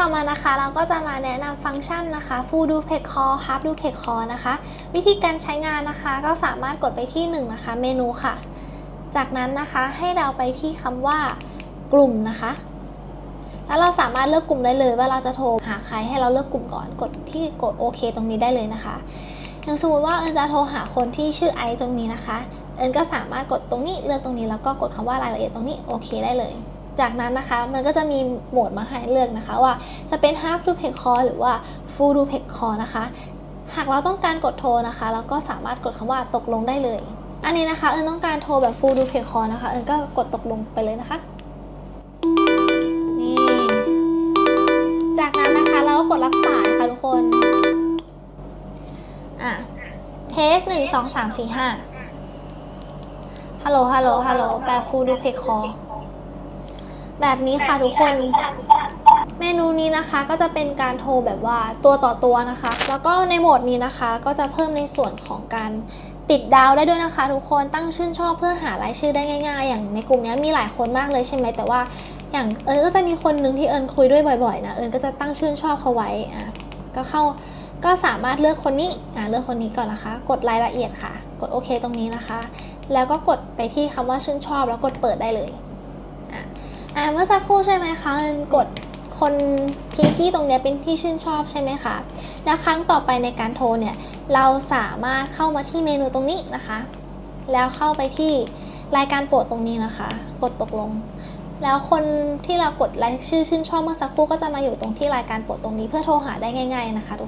ต่อมานะคะเราก็จะมาแนะนำฟังก์ชันนะคะ full duplex call half duplex call นะคะ วิธีการใช้งานนะคะก็สามารถกดไปที่ 1 นะคะ เมนูค่ะ จากนั้นนะคะให้เราไปที่คำว่ากลุ่มนะคะ แล้วเราสามารถเลือกกลุ่มได้เลยว่าเราจะโทรหาใครให้เราเลือกกลุ่มก่อนกดที่กดโอเคตรงนี้ได้เลยนะคะอย่างสมมติว่าเอิญจะโทรหาคนที่ชื่อไอซ์ตรงนี้นะคะ เอิญก็สามารถกดตรงนี้เลือกตรงนี้แล้วก็กดคำว่ารายละเอียดตรงนี้โอเคได้เลย จากนั้นนะคะมันก็จะมีโหมดมาให้เลือกนะคะว่าจะเป็น half duplex call หรือว่า full duplex call นะคะ หากเราต้องการกดโทรนะคะ เราก็สามารถกดคำว่าตกลงได้เลย อันนี้นะคะเอิญต้องการโทรแบบ full duplex call นะคะเอิญก็กดตกลงไปเลยนะคะนี่จากนั้นนะคะเราก็กดรับสายค่ะทุกคนอะเทสหนึ่งสองสามสี่ห้าฮัลโหลฮัลโหลฮัลโหลแบบ full duplex call แบบนี้ค่ะทุกคน เมนูนี้นะคะก็จะเป็นการโทรแบบว่าตัวต่อตัวนะคะ แล้วก็ในโหมดนี้นะคะก็จะเพิ่มในส่วนของการติดดาวได้ด้วยนะคะ ทุกคนตั้งชื่นชอบเพื่อหารายชื่อได้ง่าย ๆ อย่างในกลุ่มนี้มีหลายคนมากเลยใช่ไหมแต่ว่าอย่างเอิญก็จะมีคนหนึ่งที่เอิญคุยด้วยบ่อยๆนะเอิญก็จะตั้งชื่นชอบเขาไว้อะก็เข้าก็สามารถเลือกคนนี้อะเลือกคนนี้ก่อนนะคะ กดรายละเอียดค่ะ กดโอเคตรงนี้นะคะ แล้วก็กดไปที่คำว่าชื่นชอบแล้วกดเปิดได้เลยอะ อะเมื่อสักครู่ใช่ไหมคะเอิญกดคนพิงกี้ตรงนี้เป็นที่ชื่นชอบใช่ไหมคะ แล้วครั้งต่อไปในการโทรเนี่ย เราสามารถเข้ามาที่เมนูตรงนี้นะคะ แล้วเข้าไปที่รายการโปรดตรงนี้นะคะ กดตกลง แล้วคนที่เรากดรายชื่อชื่นชอบเมื่อสักครู่ก็จะมาอยู่ตรงที่รายการโปรดตรงนี้เพื่อโทรหาได้ง่าย ๆนะคะทุก